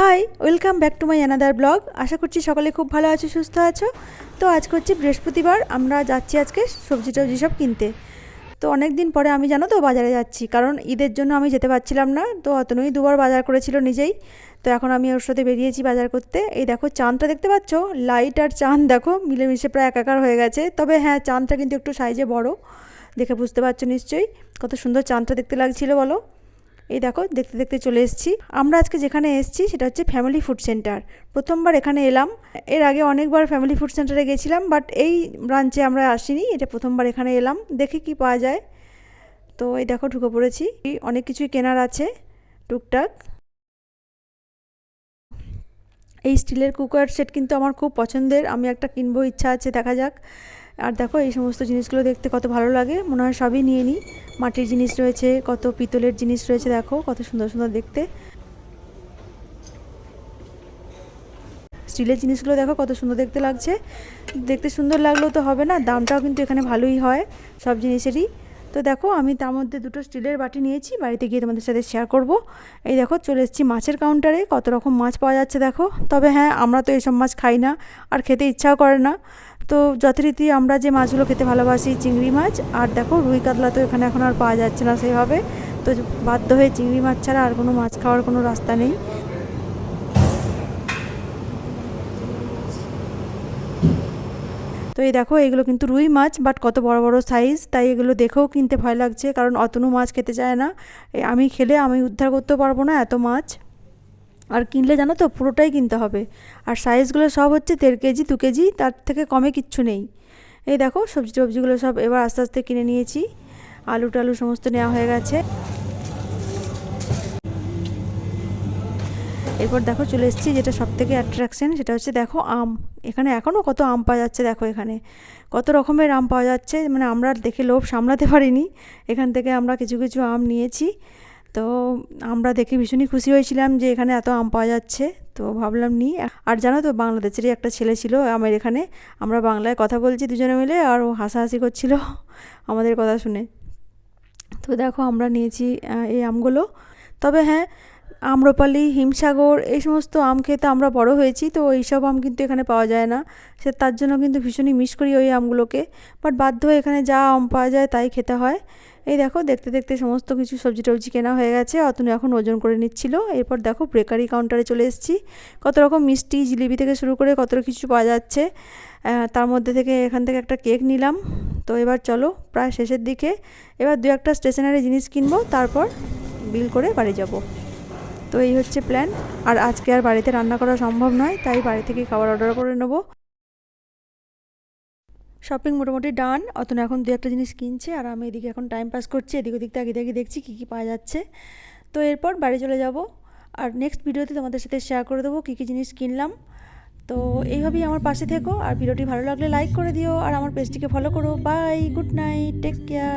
Hi welcome back to my another blog আশা করছি সকলে খুব ভালো আছো, সুস্থ আছো। তো আজকে হচ্ছে বৃহস্পতিবার, আমরা যাচ্ছি আজকে সবজি টবজি সব কিনতে। তো অনেক দিন পরে আমি জানো তো বাজারে যাচ্ছি, কারণ ঈদের জন্য আমি যেতে পারছিলাম না, তো অতনুই দুবার বাজার করেছিল নিজেই। তো এখন আমি ওর সাথে বেরিয়েছি বাজার করতে। এই দেখো চাঁদটা দেখতে পাচ্ছ? লাইট আর চাঁদ দেখো, মিলেমিশে প্রায় একাকার হয়ে গেছে। তবে হ্যাঁ চাঁদটা কিন্তু একটু সাইজে বড়। দেখে বুঝতে পারছ নিশ্চয়ই। কত সুন্দর চাঁদটা দেখতে লাগছিল, বলো। এই দেখো, দেখতে দেখতে চলে এসেছি। আমরা আজকে যেখানে এসেছি সেটা হচ্ছে ফ্যামিলি ফুড সেন্টার প্রথমবার এখানে এলাম। এর আগে অনেকবার ফ্যামিলি ফুড সেন্টারে গেছিলাম বাট এই ব্রাঞ্চে আমরা আসিনি। এটা প্রথমবার এখানে এলাম। দেখি কি পাওয়া যায়। তো এই দেখো, ঢুকে পড়েছি। অনেক কিছুই কেনার আছে, টুকটাক। এই স্টিলের কুকার সেট কিন্তু আমার খুব পছন্দের। আমি একটা কিনবো, ইচ্ছা আছে, দেখা যাক। আর দেখো এই সমস্ত জিনিসগুলো দেখতে কত ভালো লাগে। মনে হয় সবই নিয়ে নিই। মাটির জিনিস রয়েছে, কত পিতলের জিনিস রয়েছে, দেখো, কত সুন্দর সুন্দর দেখতে। স্টিলের জিনিসগুলো দেখো কত সুন্দর দেখতে লাগছে। দেখতে সুন্দর লাগলেও তো হবে না, দামটাও কিন্তু এখানে ভালোই হয় সব জিনিসেরই। তো দেখো, আমি তার মধ্যে দুটো স্টিলের বাটি নিয়েছি, বাড়িতে গিয়ে তোমাদের সাথে শেয়ার করব। এই দেখো, চলে এসেছি মাছের কাউন্টারে কত রকম মাছ পাওয়া যাচ্ছে দেখো। তবে হ্যাঁ আমরা তো এইসব মাছ খাই না, আর খেতে ইচ্ছাও করে না। তো যথারীতি আমরা যে মাছগুলো খেতে ভালোবাসি চিংড়ি মাছ, আর দেখো রুই কাতলা তো এখানে এখন আর পাওয়া যাচ্ছে না সেভাবে। তো বাধ্য হয়ে চিংড়ি মাছ ছাড়া আর কোনো মাছ খাওয়ার কোনো রাস্তা নেই। তো এই দেখো, এগুলো কিন্তু রুই মাছ বাট কত বড় বড় সাইজ তাই এগুলো দেখেও কিনতে ভয় লাগছে, কারণ অতনু মাছ খেতে চায় না। আমি খেলে আমি উদ্ধার করতে পারব না এত মাছ। আর কিনলে জানো তো পুরোটাই কিনতে হবে। আর সাইজগুলো সব হচ্ছে দেড় কেজি, দু কেজি, তার থেকে কমে কিচ্ছু নেই। এই দেখো সবজি টবজিগুলো সব এবার আস্তে আস্তে কিনে নিয়েছি। আলু টালু সমস্ত নেওয়া হয়ে গেছে। এরপর দেখো চলে এসেছি যেটা সব থেকে অ্যাট্রাকশন সেটা হচ্ছে দেখো আম। এখানে এখনও কত আম পাওয়া যাচ্ছে দেখো এখানে। কত রকমের আম পাওয়া যাচ্ছে মানে আমরা দেখে লোভ সামলাতে পারিনি। এখান থেকে আমরা কিছু কিছু আম নিয়েছি। তো আমরা দেখে ভীষণই খুশি হয়েছিলাম যে এখানে এত আম পাওয়া যাচ্ছে। তো ভাবলাম নি আর জানো তো, বাংলাদেশেরই একটা ছেলে ছিল আমার এখানে। আমরা বাংলায় কথা বলছি দুজনে মিলে আর ও হাসাহাসি করছিল আমাদের কথা শুনে। তো দেখো, আমরা নিয়েছি এই আমগুলো। তবে হ্যাঁ আম্রপালি, হিমসাগর এই সমস্ত আম খেতে আমরা বড় হয়েছি, তো এইসব আম কিন্তু এখানে পাওয়া যায় না। সে তার জন্য কিন্তু ভীষণই মিস করি ওই আমগুলোকে। বাট বাধ্য এখানে যা আম পাওয়া যায় তাই খেতে হয়। এই দেখো, দেখতে দেখতে সমস্ত কিছু সবজি টবজি কেনা হয়ে গেছে। অতনু এখন ওজন করে নিচ্ছিল। এরপর দেখো বেকারি কাউন্টারে চলে এসেছি। কত রকম মিষ্টি, জিলিপি থেকে শুরু করে কত কিছু পাওয়া যাচ্ছে। তার মধ্যে থেকে এখান থেকে একটা কেক নিলাম। তো এবার চলো, প্রায় শেষের দিকে। এবার দু একটা স্টেশনারি জিনিস কিনবো, তারপর বিল করে বাড়ি যাব। তো এই হচ্ছে প্ল্যান আর আজকে আর বাড়িতে রান্না করা সম্ভব নয়, তাই বাড়ি থেকে খাবার অর্ডার করে নেব। শপিং মোটামুটি ডান অতন এখন দু একটা জিনিস কিনছে আর আমি এদিকে এখন টাইম পাস করছি, এদিক ওদিক তাকিয়ে তাকিয়ে দেখছি কী কী পাওয়া যাচ্ছে। তো এরপর বাড়ি চলে যাব। আর নেক্সট ভিডিওতে তোমাদের সাথে শেয়ার করে দেবো কী কী জিনিস কিনলাম। তো এইভাবেই আমার পাশে থেকো। আর ভিডিওটি ভালো লাগলে লাইক করে দিও। আর আমার পেজটিকে ফলো করো। Bye good night take care